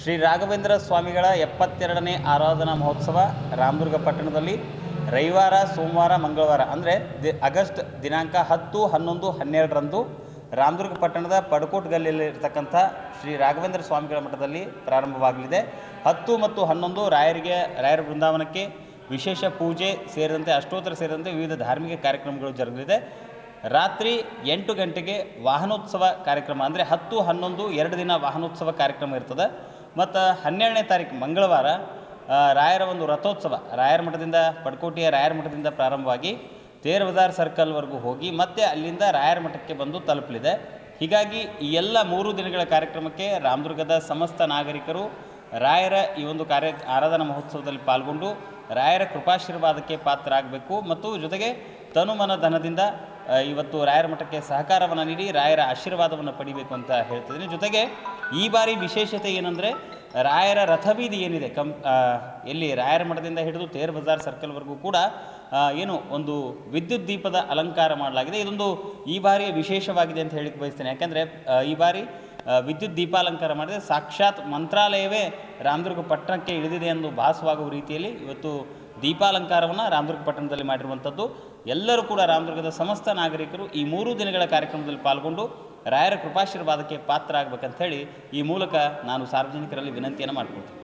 ಶ್ರೀ ರಾಘವೇಂದ್ರ ಸ್ವಾಮಿಗಳ ಎಪ್ಪತ್ತೆರಡನೇ ಆರಾಧನಾ ಮಹೋತ್ಸವ ರಾಮದುರ್ಗ ಪಟ್ಟಣದಲ್ಲಿ ರವಿವಾರ, ಸೋಮವಾರ, ಮಂಗಳವಾರ, ಅಂದರೆ ದಿ ಆಗಸ್ಟ್ ದಿನಾಂಕ ಹತ್ತು, ಹನ್ನೊಂದು, ಹನ್ನೆರಡರಂದು ರಾಮದುರ್ಗ ಪಟ್ಟಣದ ಪಡಕೋಟ್ ಗಲ್ಲಿಯಲ್ಲಿರ್ತಕ್ಕಂಥ ಶ್ರೀ ರಾಘವೇಂದ್ರ ಸ್ವಾಮಿಗಳ ಮಠದಲ್ಲಿ ಪ್ರಾರಂಭವಾಗಲಿದೆ. ಹತ್ತು ಮತ್ತು ಹನ್ನೊಂದು ರಾಯರಿಗೆ, ರಾಯರ ಬೃಂದಾವನಕ್ಕೆ ವಿಶೇಷ ಪೂಜೆ ಸೇರಿದಂತೆ, ಅಷ್ಟೋತ್ತರ ಸೇರಿದಂತೆ ವಿವಿಧ ಧಾರ್ಮಿಕ ಕಾರ್ಯಕ್ರಮಗಳು ಜರುಗಲಿದೆ. ರಾತ್ರಿ ಎಂಟು ಗಂಟೆಗೆ ವಾಹನೋತ್ಸವ ಕಾರ್ಯಕ್ರಮ, ಅಂದರೆ ಹತ್ತು, ಹನ್ನೊಂದು, ಎರಡು ದಿನ ವಾಹನೋತ್ಸವ ಕಾರ್ಯಕ್ರಮ ಇರ್ತದೆ. ಮತ್ತು ಹನ್ನೆರಡನೇ ತಾರೀಕು ಮಂಗಳವಾರ ರಾಯರ ಒಂದು ರಥೋತ್ಸವ. ರಾಯರ ಮಠದಿಂದ ಪಡ್ಕೋಟೆಯ ರಾಯರ ಮಠದಿಂದ ಪ್ರಾರಂಭವಾಗಿ ತೇರ್ ಬಜಾರ್ ಸರ್ಕಲ್ವರೆಗೂ ಹೋಗಿ ಮತ್ತೆ ಅಲ್ಲಿಂದ ರಾಯರ ಮಠಕ್ಕೆ ಬಂದು ತಲುಪಲಿದೆ. ಹೀಗಾಗಿ ಈ ಎಲ್ಲ ಮೂರು ದಿನಗಳ ಕಾರ್ಯಕ್ರಮಕ್ಕೆ ರಾಮದುರ್ಗದ ಸಮಸ್ತ ನಾಗರಿಕರು, ರಾಯರ ಈ ಒಂದು ಕಾರ್ಯ, ಆರಾಧನಾ ಮಹೋತ್ಸವದಲ್ಲಿ ಪಾಲ್ಗೊಂಡು ರಾಯರ ಕೃಪಾಶೀರ್ವಾದಕ್ಕೆ ಪಾತ್ರರಾಗಬೇಕು. ಮತ್ತು ಜೊತೆಗೆ ತನುಮನ ಧನದಿಂದ ಇವತ್ತು ರಾಯರ ಮಠಕ್ಕೆ ಸಹಕಾರವನ್ನು ನೀಡಿ ರಾಯರ ಆಶೀರ್ವಾದವನ್ನು ಪಡಿಬೇಕು ಅಂತ ಹೇಳ್ತಿದ್ದೀನಿ. ಜೊತೆಗೆ ಈ ಬಾರಿ ವಿಶೇಷತೆ ಏನಂದರೆ ರಾಯರ ರಥಬೀದಿ ಏನಿದೆ, ಕಂ ಎಲ್ಲಿ ರಾಯರ ಮಠದಿಂದ ಹಿಡಿದು ತೇರ್ ಬಜಾರ್ ಸರ್ಕಲ್ವರೆಗೂ ಕೂಡ ಏನು ಒಂದು ವಿದ್ಯುತ್ ದೀಪದ ಅಲಂಕಾರ ಮಾಡಲಾಗಿದೆ. ಇದೊಂದು ಈ ಬಾರಿಯ ವಿಶೇಷವಾಗಿದೆ ಅಂತ ಹೇಳಿಕ್ಕೆ ಬಯಸ್ತೇನೆ. ಯಾಕೆಂದರೆ ಈ ಬಾರಿ ವಿದ್ಯುತ್ ದೀಪಾಲಂಕಾರ ಮಾಡಿದೆ ಸಾಕ್ಷಾತ್ ಮಂತ್ರಾಲಯವೇ ರಾಮದುರ್ಗ ಪಟ್ಟಣಕ್ಕೆ ಇಳಿದಿದೆ ಎಂದು ಭಾಸವಾಗುವ ರೀತಿಯಲ್ಲಿ ಇವತ್ತು ದೀಪಾಲಂಕಾರವನ್ನು ರಾಮದುರ್ಗ ಪಟ್ಟಣದಲ್ಲಿ ಮಾಡಿರುವಂಥದ್ದು. ಎಲ್ಲರೂ ಕೂಡ ರಾಮದುರ್ಗದ ಸಮಸ್ತ ನಾಗರಿಕರು ಈ ಮೂರು ದಿನಗಳ ಕಾರ್ಯಕ್ರಮದಲ್ಲಿ ಪಾಲ್ಗೊಂಡು ರಾಯರ ಕೃಪಾಶೀರ್ವಾದಕ್ಕೆ ಪಾತ್ರ ಆಗಬೇಕಂತ ಹೇಳಿ ಈ ಮೂಲಕ ನಾನು ಸಾರ್ವಜನಿಕರಲ್ಲಿ ವಿನಂತಿಯನ್ನು ಮಾಡ್ಕೊಳ್ತೀನಿ.